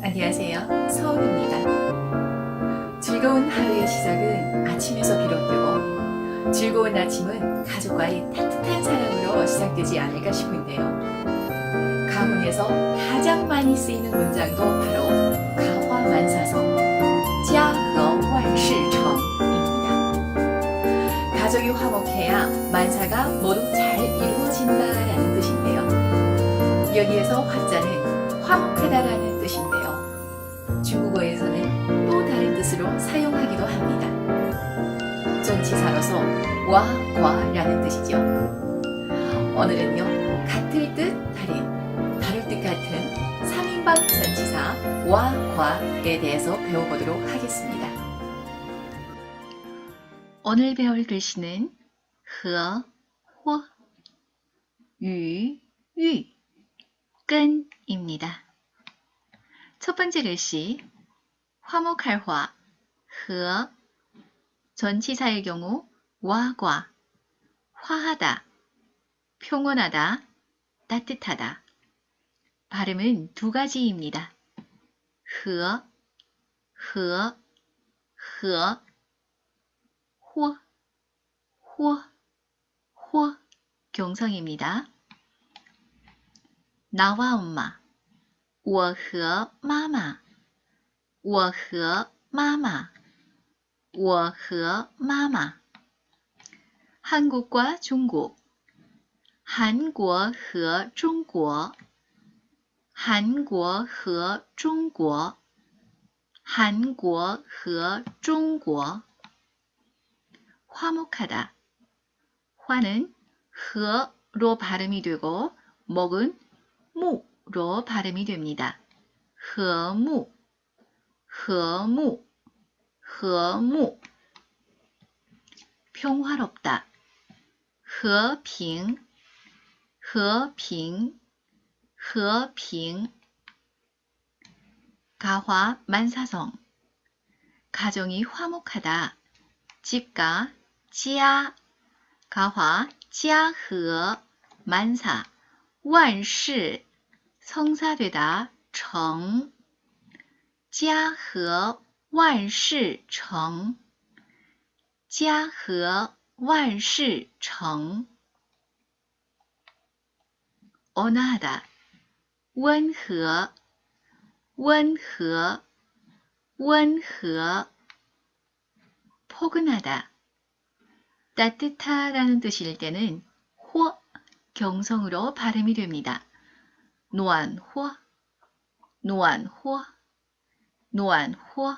안녕하세요. 서울입니다. 즐거운 하루의 시작은 아침에서 비롯되고 즐거운 아침은 가족과의 따뜻한 사랑으로 시작되지 않을까 싶은데요. 가문에서 가장 많이 쓰이는 문장도 바로 가화만사성 자허완시청입니다. 가족이 화목해야 만사가 모두 잘 이루어진다라는 뜻인데요. 여기에서 화자는 화목하다라는 뜻으로 사용하기도 합니다. 전치사로서 와, 과라는 뜻이죠. 오늘은요, 같을 듯 다른, 다를 듯 같은 3인방 전치사 와, 과에 대해서 배워보도록 하겠습니다. 오늘 배울 글씨는 유, 끈입니다. 첫 번째 글씨 화목할 화, 허 전치사의 경우 와과 화하다, 평온하다, 따뜻하다 발음은 두 가지입니다. 허, 허, 허, 호, 호, 호 경성입니다. 나와 엄마 我和妈妈，我和妈妈， 我和妈妈。 한국과 중국, 한국和中国, 한국和中国, 한국和中国. 화목하다. 화는 허로 발음이 되고 목은 무 로 발음이 됩니다. 和睦,和睦, 和睦. 평화롭다. 和平,和平,和平. 가화 만사성. 가정이 화목하다. 집가 자. 가화 家和 만사 万事 성사되다 정, 家和 万事成,家和万事成. 온화하다, 温和,温和,温和. 포근하다, 따뜻하다는 뜻일 때는 호, 경성으로 발음이 됩니다. 暖和,暖和,暖和.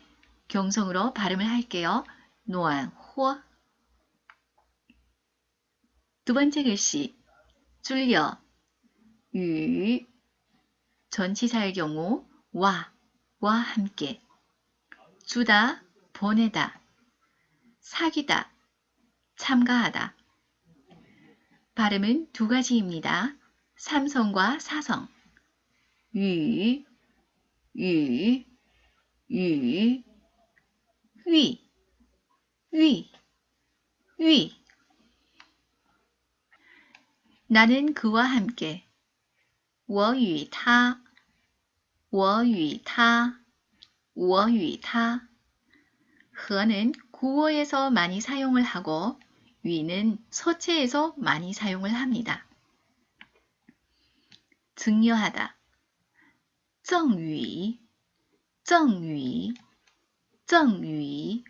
경성으로 발음을 할게요. 노안호. 두 번째 글씨. 줄려 유. 전치사의 경우 와와 함께. 주다 보내다. 사귀다 참가하다. 발음은 두 가지입니다. 삼성과 사성. 유, 유, 유, 위, 위, 위. 나는 그와 함께 我与他我与他我与他 허는 구어에서 많이 사용을 하고 위는 서체에서 많이 사용을 합니다. 증여하다 赠与,赠与, 赠与.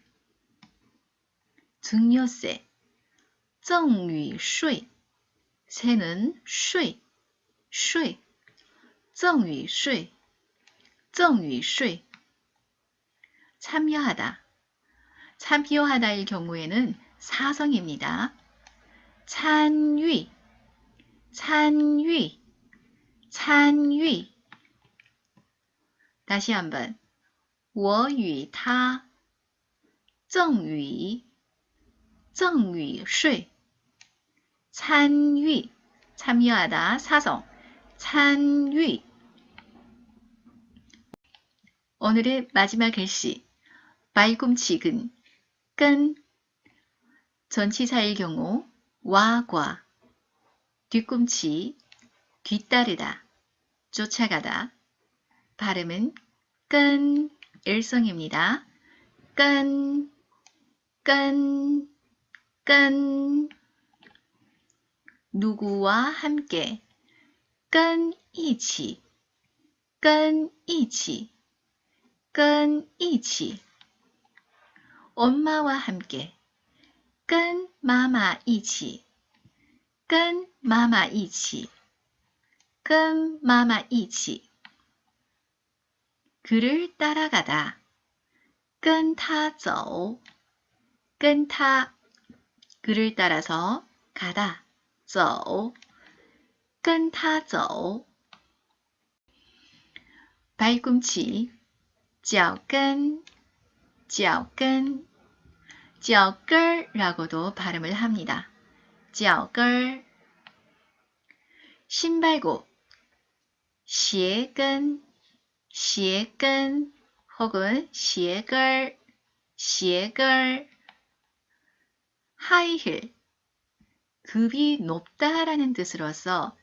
증여세, 赠与税, 세는 税,税,赠与税,赠与税. 참여하다, 참여하다일 경우에는 사성입니다.参与,参与,参与. 다시 한번 我与他赠与赠与税参与참여하다 사성参与 오늘의 마지막 글씨 발꿈치근 끈 전치사일 경우 와과 뒤꿈치 뒤따르다 쫓아가다 발음은 끈 일성입니다. 끈, 끈, 끈. 누구와 함께? 끈 이치. 끈 이치. 끈 이치. 엄마와 함께? 끈 마마 이치. 끈 마마 이치. 끈 마마 이치 그를 따라가다. 跟他走. 跟他 그를 따라서 가다. 走.跟他走. 발꿈치 脚跟脚跟 脚跟라고도 발음을 합니다. 脚跟 신발고 鞋跟 시에끈 혹은 시에걸 시에걸 하이힐. 급이 높다라는 뜻으로서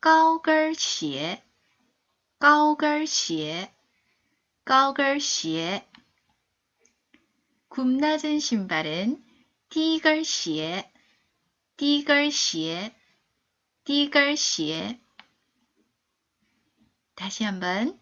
까오걸 시에 까오걸 시에 까오걸 시에 굽낮은 신발은 띠걸 시에 띠걸 시에 띠걸 시에 다시 한번.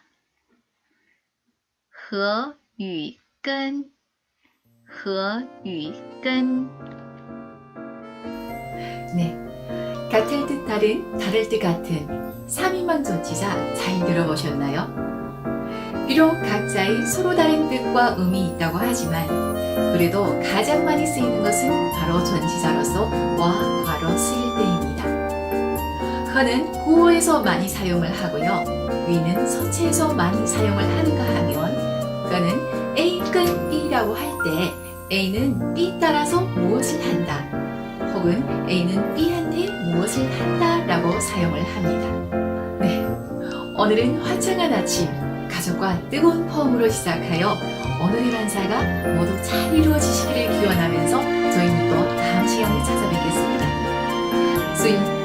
和与根和与根 네. 같을 듯 다른, 다를 듯 같은 3인방 전치사 잘 들어보셨나요? 비록 각자의 서로 다른 뜻과 의미 있다고 하지만 그래도 가장 많이 쓰이는 것은 바로 전치사로서 와, 과로 쓰일 때입니다. 허는 구어에서 많이 사용을 하고요. 위는 서체에서 많이 사용을 하는가 하면 그는 A 끈 B라고 할 때 A는 B 따라서 무엇을 한다. 혹은 A는 B한테 무엇을 한다 라고 사용을 합니다. 네, 오늘은 화창한 아침 가족과 뜨거운 포옹으로 시작하여 오늘의 만사가 모두 잘 이루어지시기를 기원하면서 저희는 또 다음 시간에 찾아뵙겠습니다. 수인